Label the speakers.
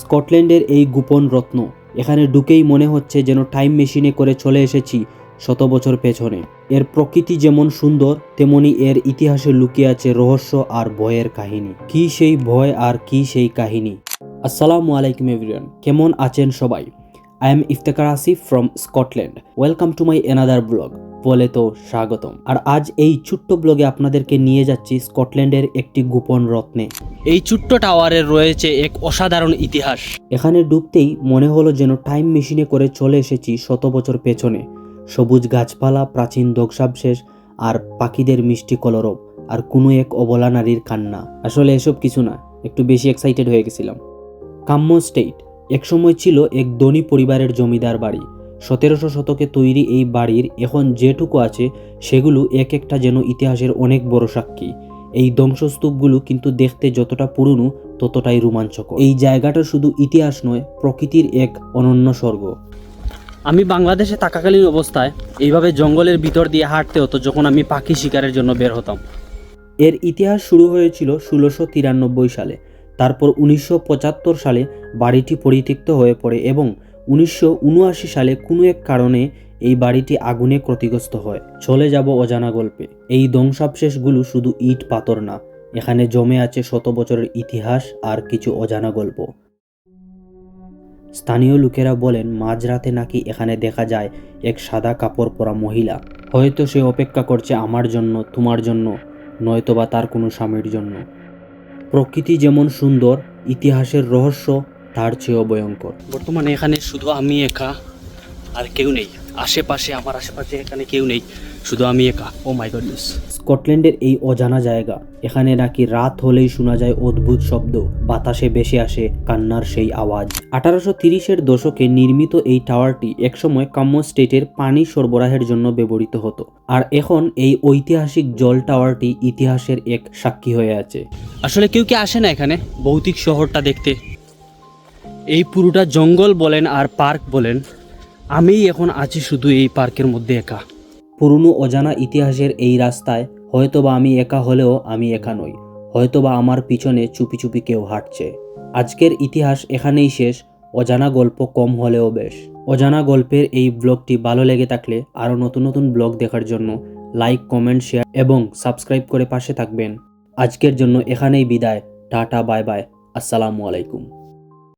Speaker 1: স্কটল্যান্ডের এই গোপন রত্ন, এখানে ঢুকেই মনে হচ্ছে যেন টাইম মেশিনে করে চলে এসেছি শত বছর পেছনে। এর প্রকৃতি যেমন সুন্দর, তেমনি এর ইতিহাসে লুকিয়ে আছে রহস্য আর ভয়ের কাহিনী। কি সেই ভয় আর কি সেই কাহিনী? আসসালামু আলাইকুম এভরিওয়ান কেমন আছেন সবাই? I am Iftekhar Asif from Scotland welcome to my another blog বলে তো স্বাগতম। আর আজ এই ছোট্ট ব্লগে আপনাদেরকে নিয়ে যাচ্ছি স্কটল্যান্ডের একটি গোপন রত্নে।
Speaker 2: এই ছোট্ট টাওয়ারের রয়েছে এক অসাধারণ ইতিহাস।
Speaker 1: এখানে ডুবতেই মনে হলো যেন টাইম মেশিনে করে চলে এসেছি শত বছর পেছনে। সবুজ গাছপালা, প্রাচীন দোকসাবশেষ আর পাখিদের মিষ্টি কলরব আর কোনো এক অবলা নারীর কান্না। আসলে এসব কিছু না, একটু বেশি এক্সাইটেড হয়ে গেছিলাম। কাম্য স্টেট একসময় ছিল এক ধনী পরিবারের জমিদার বাড়ি। সতেরোশো শতকে তৈরি এই বাড়ির এখন যেটুকু আছে, সেগুলো এক একটা যেন ইতিহাসের অনেক বড় সাক্ষী। এই ধ্বংসস্তূপগুলো কিন্তু দেখতে যতটা পুরনো, ততটাই রোমাঞ্চকর। এই জায়গাটা শুধু ইতিহাস নয়, প্রকৃতির এক অনন্য স্বর্গ।
Speaker 2: আমি বাংলাদেশে থাকাকালীন অবস্থায় এইভাবে জঙ্গলের ভিতর দিয়ে হাঁটতে হতো যখন আমি পাখি শিকারের জন্য বের হতাম।
Speaker 1: এর ইতিহাস শুরু হয়েছিল ষোলোশো তিরানব্বই সালে। তারপর উনিশশো পঁচাত্তর সালে বাড়িটি পরিত্যক্ত হয়ে পড়ে এবং উনিশশো উনআশি সালে কোনো এক কারণে এই বাড়িটি আগুনে ক্ষতিগ্রস্ত হয়। চলে যাব অজানা গল্পে। এই ধ্বংসাবশেষগুলো শুধু ইট, পাথর না, এখানে জমে আছে শত বছরের ইতিহাস আর কিছু অজানা গল্প। স্থানীয় লোকেরা বলেন, মাঝরাতে নাকি এখানে দেখা যায় এক সাদা কাপড় পরা মহিলা। হয়তো সে অপেক্ষা করছে আমার জন্য, তোমার জন্য, নয়তোবা তার কোনো স্বামীর জন্য। প্রকৃতি যেমন সুন্দর, ইতিহাসের রহস্য তার চেয়েও ভয়ঙ্কর।
Speaker 2: বর্তমানে এখানে শুধু আমি একা আর কেউ নেই। আশেপাশে আমার আশেপাশে এখানে কেউ নেই। শুধু আমি একা। ও মাই গডনেস
Speaker 1: স্কটল্যান্ডের এই অজানা জায়গা এখানে নাকি রাত হলেই শোনা যায় অদ্ভুত শব্দ। বাতাসে বেশি আসে কান্নার সেই আওয়াজ। আঠারোশো তিরিশের দশকে নির্মিত এই টাওয়ারটি একসময় কাম্য স্টেটের পানি সরবরাহের জন্য ব্যবহৃত হতো। আর এখন এই ঐতিহাসিক জল টাওয়ারটি ইতিহাসের এক সাক্ষী হয়ে আছে।
Speaker 2: আসলে কেউ কি আসে না এখানে? ভৌতিক শহরটা দেখতে। এই পুরোটা জঙ্গল বলেন আর পার্ক বলেন, আমিই এখন আছি শুধু এই পার্কের মধ্যে একা।
Speaker 1: পুরনো অজানা ইতিহাসের এই রাস্তায় হয়তোবা আমি একা হলেও আমি একা নই, হয়তোবা আমার পিছনে চুপি চুপি কেউ হাঁটছে। আজকের ইতিহাস এখানেই শেষ, অজানা গল্প কম হলেও বেশ। অজানা গল্পের এই ব্লগটি ভালো লেগে থাকলে আরও নতুন নতুন ব্লগ দেখার জন্য লাইক, কমেন্ট, শেয়ার এবং সাবস্ক্রাইব করে পাশে থাকবেন। আজকের জন্য এখানেই বিদায়, টাটা, বাই বাই, আসসালামু আলাইকুম।